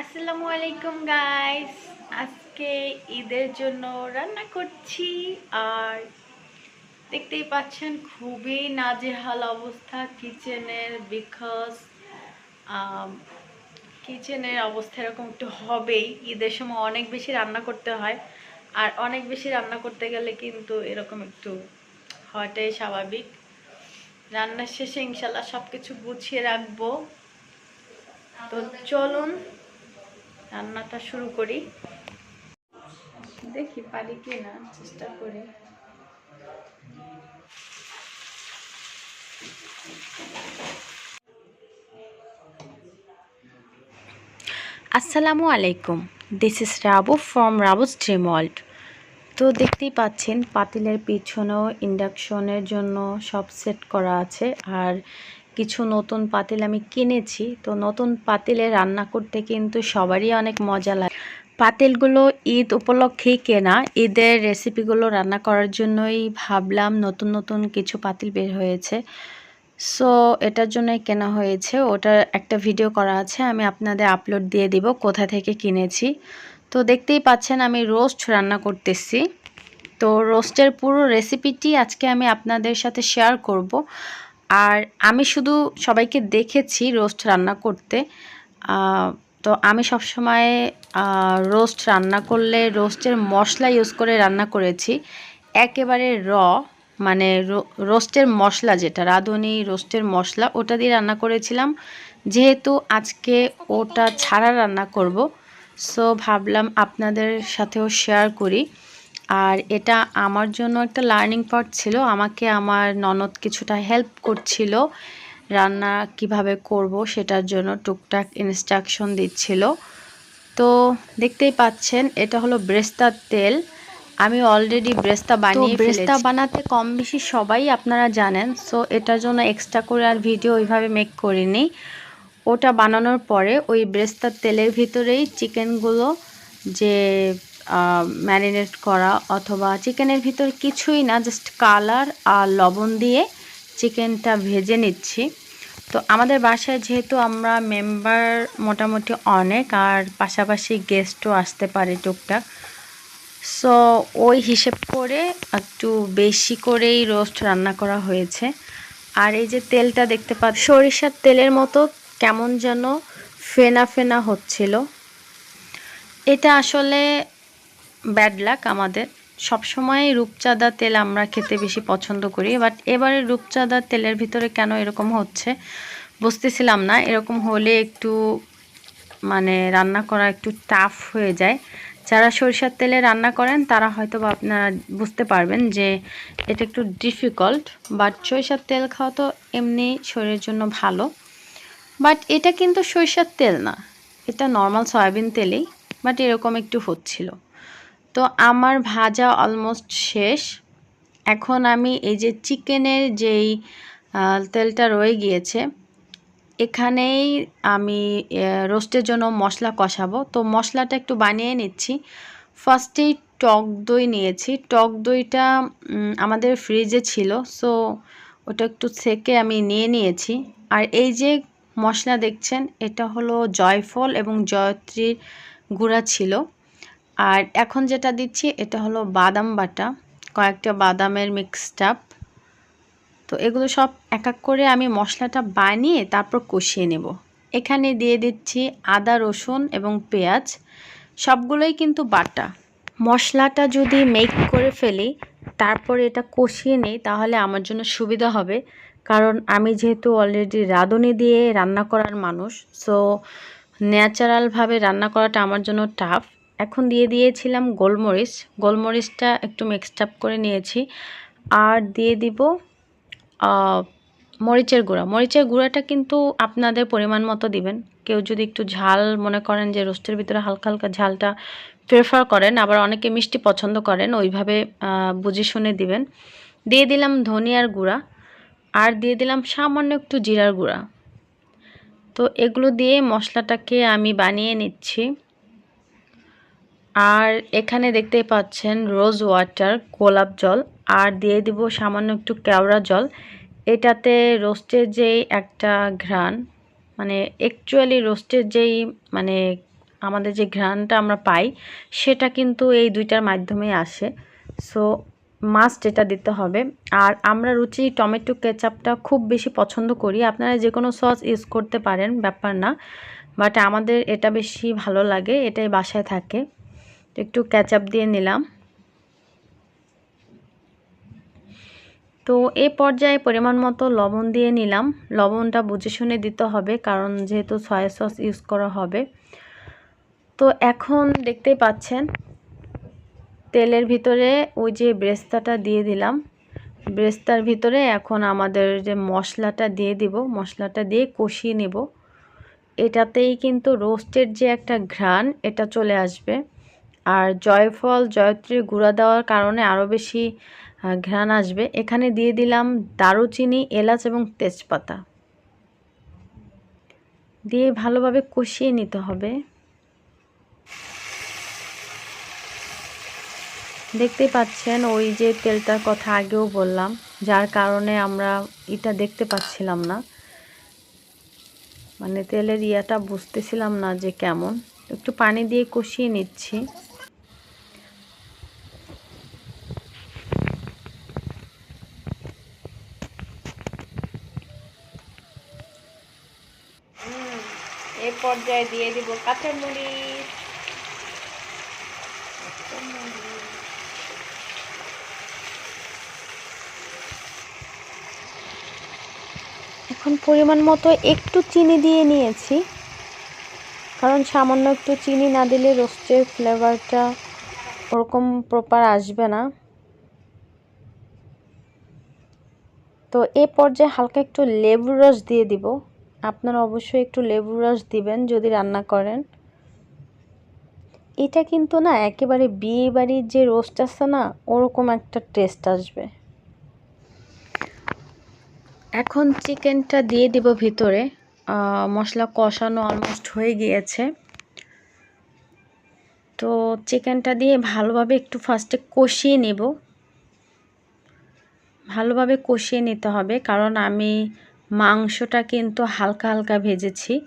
আসসালামু আলাইকুম গাইস আজকে ঈদের জন্য রান্না করছি আর দেখতেই পাচ্ছেন খুবই নাজেহাল অবস্থা কিচেনের বিকজ কিচেনের অবস্থা এরকম একটু হবেই। ঈদের সময় অনেক বেশি রান্না করতে হয় আর অনেক বেশি রান্না করতে গেলে কিন্তু এরকম একটু হওয়াটাই স্বাভাবিক। রান্নার শেষে ইনশাল্লাহ সব কিছু গুছিয়ে রাখব। তো চলুন রান্নাটা শুরু করি। দেখি পারি কি না চেষ্টা করি। আসসালামু আলাইকুম this is Rabu from Rabu's dream world তো দেখতেই পাচ্ছেন, পাতিলের পিছনেও ইন্ডাকশনের জন্য সব সেট করা আছে। আর কিছু নতুন পাতিল আমি কিনেছি। তো নতুন পাতিলে রান্না করতে কিন্তু সবারই অনেক মজা লাগে। পাতিলগুলো ঈদ উপলক্ষেই কেনা। ঈদের রেসিপিগুলো রান্না করার জন্যই ভাবলাম নতুন নতুন কিছু পাতিল বের হয়েছে। সো এটার জন্যই কেনা হয়েছে। ওটার একটা ভিডিও করা আছে, আমি আপনাদের আপলোড দিয়ে দিব কোথা থেকে কিনেছি। তো দেখতেই পাচ্ছেন আমি রোস্ট রান্না করতেছি। তো রোস্টের পুরো রেসিপিটি আজকে আমি আপনাদের সাথে শেয়ার করব। আর আমি শুধু সবাইকে দেখেছি রোস্ট রান্না করতে। তো আমি সবসময় রোস্ট রান্না করলে রোস্টের মশলা ইউজ করে রান্না করেছি। একেবারে র মানে রোস্টের মশলা যেটা, রাঁধুনি রোস্টের মশলা, ওটা দিয়ে রান্না করেছিলাম। যেহেতু আজকে ওটা ছাড়া রান্না করব, সো ভাবলাম আপনাদের সাথেও শেয়ার করি। আর এটা আমার জন্য একটা লার্নিং পার্ট ছিল। আমাকে আমার ননদ কিছুটা হেল্প করছিল রান্না কীভাবে করব সেটার জন্য টুকটাক ইনস্ট্রাকশন দিচ্ছিল। তো দেখতেই পাচ্ছেন এটা হলো ব্রেস্তার তেল। আমি অলরেডি ব্রেস্তা বানিয়ে ব্রেস্তা বানাতে কম বেশি সবাই আপনারা জানেন সো এটার জন্য এক্সট্রা করে আর ভিডিও ওইভাবে মেক করিনি। ওটা বানানোর পরে ওই ব্রেস্তার তেলের ভিতরেই চিকেনগুলো যে ম্যারিনেট করা অথবা চিকেনের ভিতর কিছুই না জাস্ট কালার আর লবণ দিয়ে চিকেনটা ভেজে নিচ্ছি। তো আমাদের বাসায় যেহেতু আমরা মেম্বার মোটামুটি অনেক, আর পাশাপাশি গেস্টও আসতে পারে টুকটাক সো ওই হিসেব করে একটু বেশি করেই রোস্ট রান্না করা হয়েছে। আর এই যে তেলটা দেখতে পা সরিষার তেলের মতো কেমন যেন ফেনা ফেনা হচ্ছিল। এটা আসলে ব্যাড লাক আমাদের। সবসময় রূপচাঁদা তেল আমরা খেতে বেশি পছন্দ করি বাট এবারে রূপচাঁদা তেলের ভিতরে কেন এরকম হচ্ছে বুঝতেছিলাম না। এরকম হলে একটু মানে রান্না করা একটু টাফ হয়ে যায়। যারা সরিষার তেলে রান্না করেন, তারা হয়তো আপনারা বুঝতে পারবেন যে এটা একটু ডিফিকাল্ট বাট সরিষার তেল খাওয়া তো এমনি শরীরের জন্য ভালো। বাট এটা কিন্তু সরিষার তেল না, এটা নর্মাল সয়াবিন তেলেই বাট এরকম একটু হচ্ছিল। তো আমার ভাজা অলমোস্ট শেষ। এখন আমি এই যে চিকেনের যেই তেলটা রয়ে গিয়েছে, এখানেই আমি রোস্টের জন্য মশলা কষাবো। তো মশলাটা একটু বানিয়ে নিচ্ছি। ফার্স্টেই টক দই নিয়েছি। টক দইটা আমাদের ফ্রিজে ছিল, সো ওটা একটু সেকে আমি নিয়ে নিয়েছি। আর এই যে মশলা দেখছেন, এটা হলো জয়ফল এবং জয়ত্রীর গুঁড়া ছিল। আর এখন যেটা দিচ্ছি, এটা হলো বাদাম বাটা, কয়েকটা বাদামের মিক্সড আপ তো এগুলো সব এক এক করে আমি মশলাটা বানিয়ে তারপর কষিয়ে নেব। এখানে দিয়ে দিচ্ছি আদা, রসুন এবং পেঁয়াজ, সবগুলোই কিন্তু বাটা। মশলাটা যদি মেক করে ফেলি, তারপর এটা কষিয়ে নেই, তাহলে আমার জন্য সুবিধা হবে। কারণ আমি যেহেতু অলরেডি রাঁধুনি দিয়ে রান্না করার মানুষ সো ন্যাচারালভাবে রান্না করাটা আমার জন্য টাফ এখন দিয়ে দিয়েছিলাম গোলমরিচ। গোলমরিচটা একটু মিক্সড আপ করে নিয়েছি। আর দিয়ে দিব মরিচের গুঁড়া। মরিচের গুঁড়াটা কিন্তু আপনাদের পরিমাণ মতো দিবেন। কেউ যদি একটু ঝাল মনে করেন যে রোস্টের ভিতরে হালকা হালকা ঝালটা প্রেফার করেন, আবার অনেকে মিষ্টি পছন্দ করেন, ওইভাবে বুঝে শুনে দিবেন। দিয়ে দিলাম ধনিয়ার গুঁড়া। আর দিয়ে দিলাম সামান্য একটু জিরার গুঁড়া। তো এগুলো দিয়ে মশলাটাকে আমি বানিয়ে নিচ্ছি। আর এখানে দেখতেই পাচ্ছেন রোজ ওয়াটার, গোলাপ জল, আর দিয়ে দিব সামান্য একটু কেওড়া জল। এটাতে রোস্টের যেই একটা ঘ্রাণ মানে অ্যাকচুয়ালি রোস্টের যেই মানে আমাদের যে ঘ্রাণটা আমরা পাই, সেটা কিন্তু এই দুইটার মাধ্যমেই আসে। সো মাস্ট এটা দিতে হবে। আর আমরা রুচি টমেটো কেচাপটা খুব বেশি পছন্দ করি। আপনারা যে কোনো সস ইউজ করতে পারেন, ব্যাপার না। বাট আমাদের এটা বেশি ভালো লাগে, এটাই বাসায় থাকে। একটু ক্যাচাপ দিয়ে নিলাম। তো এ পর্যায়ে পরিমাণ মতো লবণ দিয়ে নিলাম। লবণটা বুঝে শুনে দিতে হবে, কারণ যেহেতু সয়া সস ইউজ করা হবে। তো এখন দেখতেই পাচ্ছেন, তেলের ভিতরে ওই যে ব্রেস্তাটা দিয়ে দিলাম। ব্রেস্তার ভিতরে এখন আমাদের যে মশলাটা দিয়ে দিব, মশলাটা দিয়ে কষিয়ে নেব। এটাতেই কিন্তু রোস্টের যে একটা ঘ্রাণ, এটা চলে আসবে। আর জয়ফল, জয়ত্রীর গুঁড়া দেওয়ার কারণে আরও বেশি ঘ্রাণ আসবে। এখানে দিয়ে দিলাম দারুচিনি, এলাচ এবং তেজপাতা। দিয়ে ভালোভাবে কষিয়ে নিতে হবে। দেখতে পাচ্ছেন, ওই যে তেলটার কথা আগেও বললাম, যার কারণে আমরা এটা দেখতে পাচ্ছিলাম না। মানে তেলের ইয়াটা বুঝতেছিলাম না যে কেমন। একটু পানি দিয়ে কষিয়ে নিচ্ছি এ পর্যায়ে দিয়ে দিব কাঁচামরিচ এখন পরিমাণ মতো একটু চিনি দিয়ে নিয়েছি, কারণ সামান্য একটু চিনি না দিলে রোস্টের ফ্লেভারটা ওরকম প্রপার আসবে না। তো এ পর্যায়ে হালকা একটু লেবুর রস দিয়ে দিব। আপনারা অবশ্যই একটু লেবুর রস দিবেন যদি রান্না করেন। এটা কিন্তু না, একেবারে বিয়ে বাড়ির যে রোস্ট আছে না, ওরকম একটা টেস্ট আসবে। এখন চিকেনটা দিয়ে দিব ভিতরে। মশলা কষানো অলমোস্ট হয়ে গিয়েছে। তো চিকেনটা দিয়ে ভালোভাবে একটু ফার্স্টে কষিয়ে নেব। ভালোভাবে কষিয়ে নিতে হবে, কারণ আমি মাংসটা কিন্তু হালকা হালকা ভেজেছি।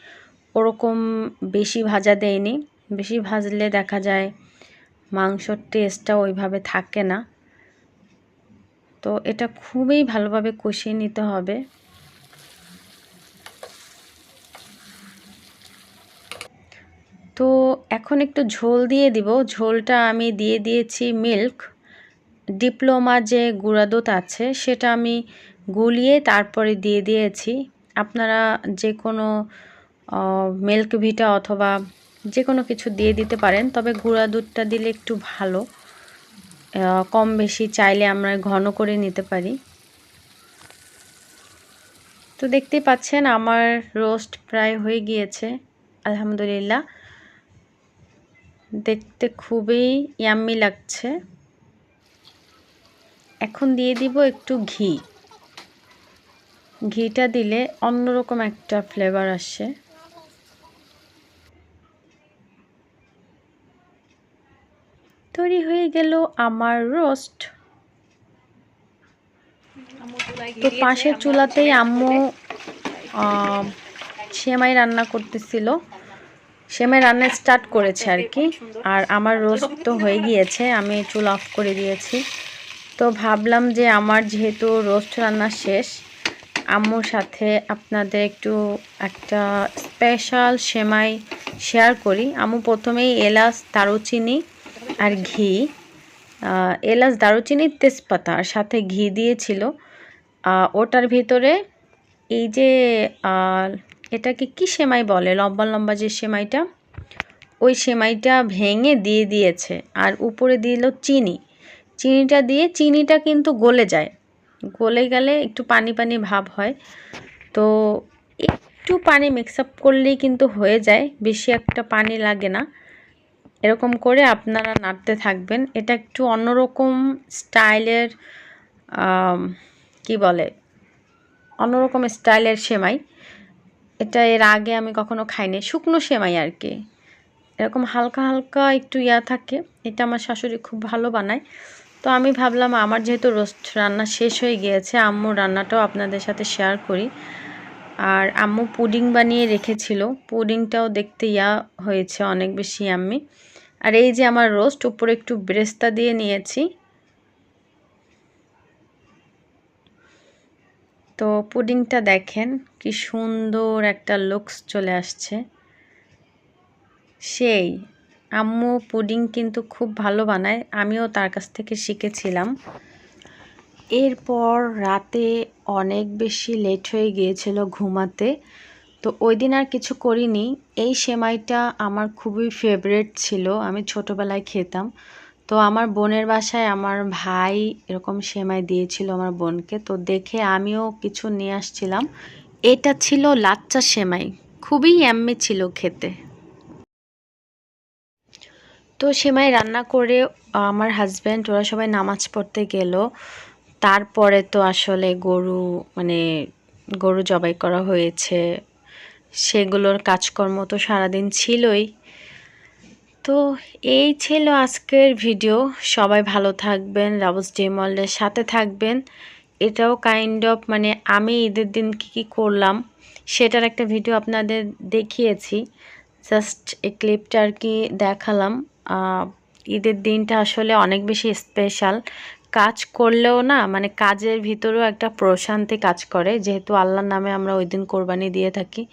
ওরকম বেশি ভাজা দেয়নি। বেশি ভাজলে দেখা যায় মাংসর টেস্টটা ওইভাবে থাকে না। তো এটা খুবই ভালোভাবে কষিয়ে নিতে হবে। তো এখন একটু ঝোল দিয়ে দিব। ঝোলটা আমি দিয়ে দিয়েছি মিল্ক। ডিপ্লোমা যে গুঁড়া দুধ আছে, সেটা আমি গুলিয়ে তারপরে দিয়ে দিয়েছি। আপনারা যে কোনো মিল্ক ভিটা অথবা যে কোনো কিছু দিয়ে দিতে পারেন, তবে গুঁড়া দুধটা দিলে একটু ভালো। কম বেশি চাইলে আমরা ঘন করে নিতে পারি। তো দেখতেই পাচ্ছেন আমার রোস্ট প্রায় হয়ে গিয়েছে, আলহামদুলিল্লাহ। দেখতে খুবই ইয়াম্মি লাগছে। এখন দিয়ে দিব একটু ঘি। ঘিটা দিলে অন্যরকম একটা ফ্লেভার আসে। তৈরি হয়ে গেল আমার রোস্ট তো পাশের চুলাতেই আম্মু সেমাই রান্না করতেছিল। সেমাই রান্না স্টার্ট করেছে আর কি। আর আমার রোস্ট তো হয়ে গিয়েছে আমি চুল অফ করে দিয়েছি। তো ভাবলাম যে আমার যেহেতু রোস্ট রান্না শেষ আম্মুর সাথে আপনাদের একটু একটা স্পেশাল সেমাই শেয়ার করি। আম্মু প্রথমেই এলাচ, দারুচিনি আর ঘি। এলাচ, দারুচিনি, তেজপাতা আর সাথে ঘি দিয়েছিল। ওটার ভিতরে এই যে এটাকে কি সেমাই বলে? লম্বা লম্বা যে সেমাইটা, ওই সেমাইটা ভেঙে দিয়ে দিয়েছে। আর উপরে দিল চিনি। চিনিটা দিয়ে চিনিটা কিন্তু গলে যায়। গলে গেলে একটু পানি পানি ভাব হয়। তো একটু পানি মিক্স আপ করলেই কিন্তু হয়ে যায়, বেশি একটা পানি লাগে না। এরকম করে আপনারা নাড়তে থাকবেন। এটা একটু অন্যরকম স্টাইলের কি বলে? অন্যরকম স্টাইলের সেমাই। এটা এর আগে আমি কখনো খাইনি। শুকনো সেমাই আর কি। এরকম হালকা হালকা একটু ইয়া থাকে। এটা আমার শাশুড়ি খুব ভালো বানায়। তো আমি ভাবলাম আমার যেহেতু রোস্ট রান্না শেষ হয়ে গিয়েছে আম্মুর রান্নাটাও আপনাদের সাথে শেয়ার করি। আর আম্মু পুডিং বানিয়ে রেখেছিল, পুডিংটাও দেখতে ইয়া হয়েছে, অনেক বেশি আম্মি আর এই যে আমার রোস্ট, উপরে একটু ব্রেস্তা দিয়ে নিয়েছি। তো পুডিংটা দেখেন, কি সুন্দর একটা লুকস চলে আসছে। সেই আম্মু পুডিং কিন্তু খুব ভালো বানায়, আমিও তার কাছ থেকে শিখেছিলাম। এরপর রাতে অনেক বেশি লেট হয়ে গিয়েছিল ঘুমাতে, তো ওই দিন আর কিছু করিনি। এই সেমাইটা আমার খুবই ফেভারেট ছিল, আমি ছোটোবেলায় খেতাম। তো আমার বোনের বাসায় আমার ভাই এরকম সেমাই দিয়েছিল আমার বোনকে, তো দেখে আমিও কিছু নিয়ে আসছিলাম। এটা ছিল লাচ্চা সেমাই, খুবই এম্মি ছিল খেতে। তো সেমাই রান্না করে, আমার হাজব্যান্ড ওরা সবাই নামাজ পড়তে গেল। তারপরে তো আসলে গরু মানে গরু জবাই করা হয়েছে। সেগুলোর কাজকর্ম তো সারাদিন ছিলই। তো এই ছিল আজকের ভিডিও সবাই ভালো থাকবেন, রাবস ডেমলের সাথে থাকবেন। এটাও কাইন্ড অফ মানে আমি ঈদের দিন কী কী করলাম, সেটার একটা ভিডিও আপনাদের দেখিয়েছি। জাস্ট এই ক্লিপটা আর কি দেখালাম। ঈদের দিনটা আসলে অনেক বেশি স্পেশাল কাজ করলেও না মানে কাজের ভিতরেও একটা প্রশান্তি কাজ করে। যেহেতু আল্লাহর নামে আমরা ওই দিন কোরবানি দিয়ে থাকি।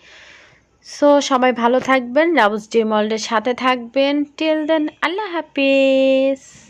সো সবাই ভালো থাকবেন। রাবুস ডে মল্ডের সাথে থাকবেন। টিল দেন আল্লাহ হাফিজ।